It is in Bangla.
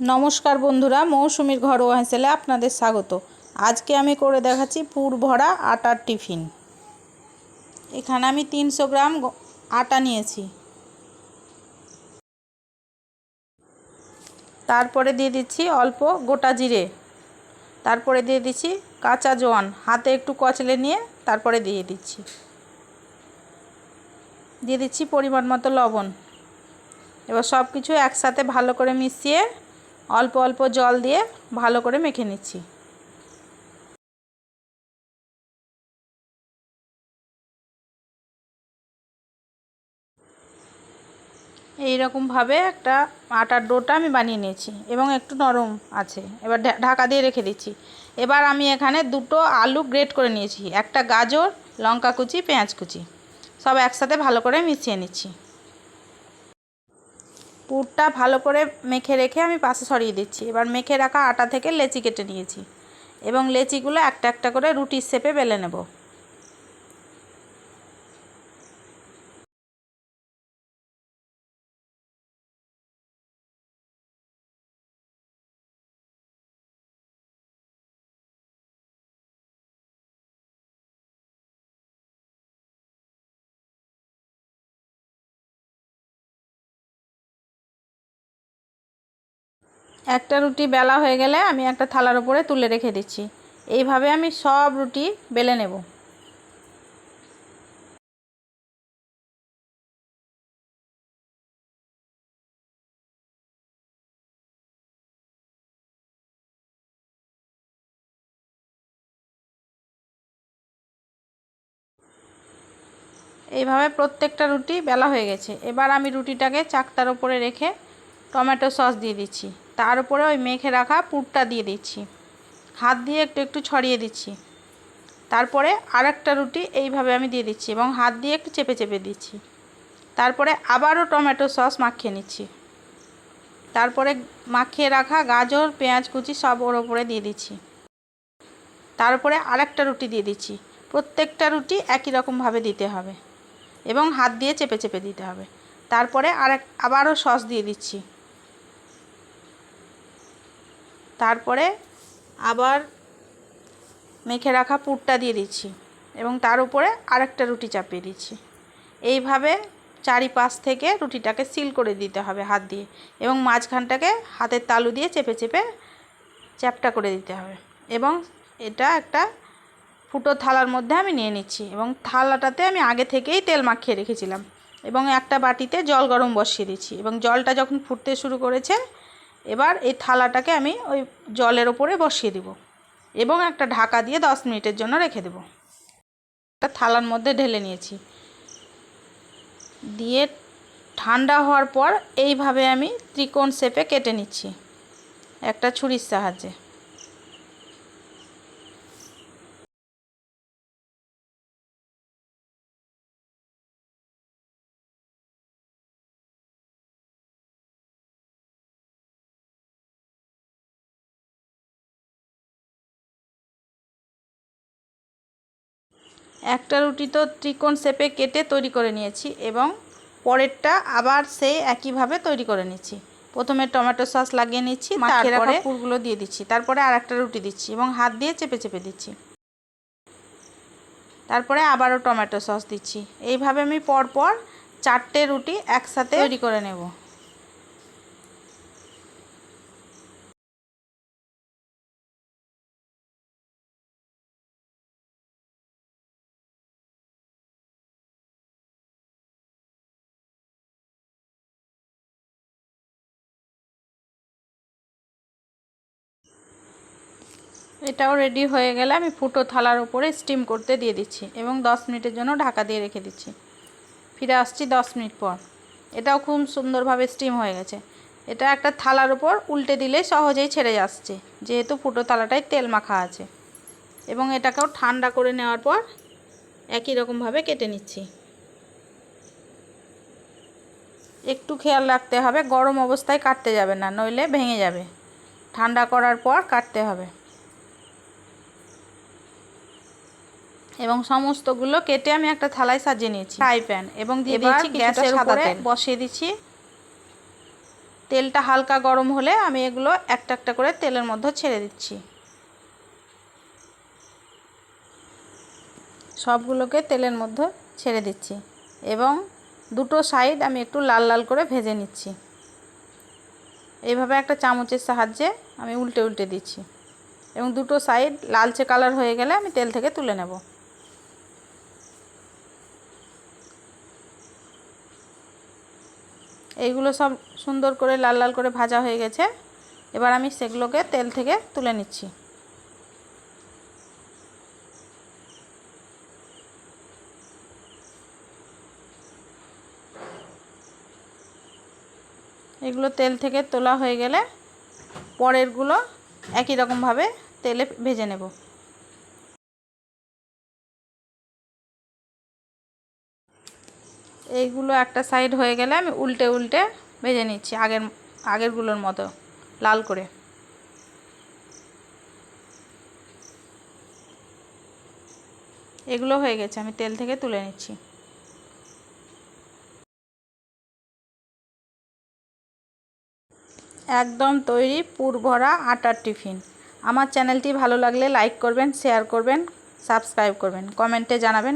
নমস্কার বন্ধুরা, মৌসুমীর ঘরোয়া হেসেলে আপনাদের স্বাগত। আজকে আমি করে দেখাচ্ছি পুর ভরা আটার টিফিন। এখানে আমি তিনশো গ্রাম আটা নিয়েছি। তারপরে দিয়ে দিচ্ছি অল্প গোটা জিরে। তারপরে দিয়ে দিচ্ছি কাঁচা জোয়ান। হাতে একটু কচলে নিয়ে তারপরে দিয়ে দিচ্ছি। দিয়ে দিচ্ছি পরিমাণ মতো লবণ। এবার সব কিছু একসাথে ভালো করে মিশিয়ে অল্প অল্প জল দিয়ে ভালো করে মেখে নিচ্ছি। এইরকমভাবে একটা আটার ডোটা আমি বানিয়ে নিয়েছি এবং একটু নরম আছে। এবার ঢাকা দিয়ে রেখে দিচ্ছি। এবার আমি এখানে দুটো আলু গ্রেট করে নিয়েছি। একটা গাজর, লঙ্কা কুচি, পেঁয়াজ কুচি। সব একসাথে ভালো করে মিশিয়ে নিচ্ছি। পুরটা ভালো করে মেখে রেখে আমি পাশে সরিয়ে দিচ্ছি। এবার মেখে রাখা আটা থেকে লেচি কেটে নিয়েছি। এবং লেচিগুলো একটা একটা করে রুটির শেপে বেলে নেব। একটা রুটি বেলা হয়ে গেলে আমি একটা থালার উপরে তুলে রেখে দিচ্ছি। এইভাবে আমি সব রুটি বেলে নেব। এইভাবে প্রত্যেকটা রুটি বেলা হয়ে গেছে। এবার আমি রুটিটাকে চাকতার ওপরে রেখে টমেটো সস দিয়ে দিচ্ছি। তার উপরে ওই মেখে রাখা পুরটা দিয়ে দিচ্ছি। হাত দিয়ে একটু একটু ছড়িয়ে দিচ্ছি। তারপরে আরেকটা রুটি এইভাবে আমি দিয়ে দিচ্ছি এবং হাত দিয়ে একটু চেপে চেপে দিচ্ছি। তারপরে আবারও টমেটো সস মাখিয়ে নিচ্ছি। তারপরে মাখিয়ে রাখা গাজর, পেঁয়াজ কুচি সব ওর ওপরে দিয়ে দিচ্ছি। তারপরে আরেকটা রুটি দিয়ে দিচ্ছি। প্রত্যেকটা রুটি একই রকমভাবে দিতে হবে এবং হাত দিয়ে চেপে চেপে দিতে হবে। তারপরে আরেক, আবারও সস দিয়ে দিচ্ছি। তারপরে আবার মেখে রাখা পুরটা দিয়ে দিচ্ছি এবং তার উপরে আরেকটা রুটি চাপিয়ে দিচ্ছি। এইভাবে চারিপাশ থেকে রুটিটাকে সিল করে দিতে হবে হাত দিয়ে এবং মাঝখানটাকে হাতের তালু দিয়ে চেপে চেপে চ্যাপটা করে দিতে হবে এবং এটা একটা ফুটো থালার মধ্যে আমি নিয়ে নিচ্ছি এবং থালাটাতে আমি আগে থেকেই তেল মাখিয়ে রেখেছিলাম এবং একটা বাটিতে জল গরম বসিয়ে দিচ্ছি এবং জলটা যখন ফুটতে শুরু করেছে এবার এই থালাটাকে আমি ওই জলের ওপরে বসিয়ে দেব এবং একটা ঢাকা দিয়ে দশ মিনিটের জন্য রেখে দেব। একটা থালার মধ্যে ঢেলে নিয়েছি। দিয়ে ঠান্ডা হওয়ার পর এইভাবে আমি ত্রিকোণ শেপে কেটে নিচ্ছি। একটা ছুরির সাহায্যে। একটা রুটি তো ত্রিকোণ শেপে কেটে তৈরি করে নিয়েছি এবং পরেরটা আবার সেই একইভাবে তৈরি করে নিচ্ছি। প্রথমে টমেটো সস লাগিয়ে নিচ্ছি তারপরে পুরগুলো দিয়ে দিচ্ছি। তারপরে আর একটা রুটি দিচ্ছি এবং হাত দিয়ে চেপে চেপে দিচ্ছি। তারপরে আবারও টমেটো সস দিচ্ছি। এইভাবে আমি পরপর চারটে রুটি একসাথে তৈরি করে নেব। এটাও রেডি হয়ে গেলে আমি ফুটো থালার উপরে স্টিম করতে দিয়ে দিচ্ছি এবং দশ মিনিটের জন্য ঢাকা দিয়ে রেখে দিচ্ছি। ফিরে আসছি দশ মিনিট পর। এটাও খুব সুন্দরভাবে স্টিম হয়ে গেছে। এটা একটা থালার উপর উল্টে দিলেই সহজেই ছেড়ে যাচ্ছে, যেহেতু ফুটো থালাটায় তেল মাখা আছে। এবং এটাকেও ঠান্ডা করে নেওয়ার পর একই রকমভাবে কেটে নিচ্ছি। একটু খেয়াল রাখতে হবে, গরম অবস্থায় কাটতে যাবে না, নইলে ভেঙে যাবে। ঠান্ডা করার পর কাটতে হবে। এবং সমস্তগুলো কেটে আমি একটা থালায় সাজিয়ে নিয়েছি। ফ্রাই প্যান এবং দিয়ে দিয়েছি গ্যাসের উপরে বসিয়ে দিচ্ছি। তেলটা হালকা গরম হলে আমি এগুলো একটা একটা করে তেলের মধ্যে ছেড়ে দিচ্ছি। সবগুলোকে তেলের মধ্যে ছেড়ে দিচ্ছি এবং দুটো সাইড আমি একটু লাল লাল করে ভেজে নিচ্ছি। এইভাবে একটা চামচের সাহায্যে আমি উল্টে উল্টে দিচ্ছি এবং দুটো সাইড লালচে কালার হয়ে গেলে আমি তেল থেকে তুলে নেব। এইগুলো সব সুন্দর করে লাল লাল করে ভাজা হয়ে গেছে। এবার আমি সেগুলোকে তেল থেকে তুলে নিচ্ছি। এগুলো তেল থেকে তোলা হয়ে গেলে পরেরগুলো একই রকমভাবে তেলে ভেজে নেব। এইগুলো একটা সাইড হয়ে গেলে আমি উল্টে উল্টে ভেজে নিচ্ছি আগের, আগেরগুলোর মতো, লাল করে। এগুলো হয়ে গেছে, আমি তেল থেকে তুলে নিচ্ছি। একদম তৈরি পুর ভরা আটার টিফিন। আমার চ্যানেলটি ভালো লাগলে লাইক করবেন শেয়ার করবেন সাবস্ক্রাইব করবেন। কমেন্টে জানাবেন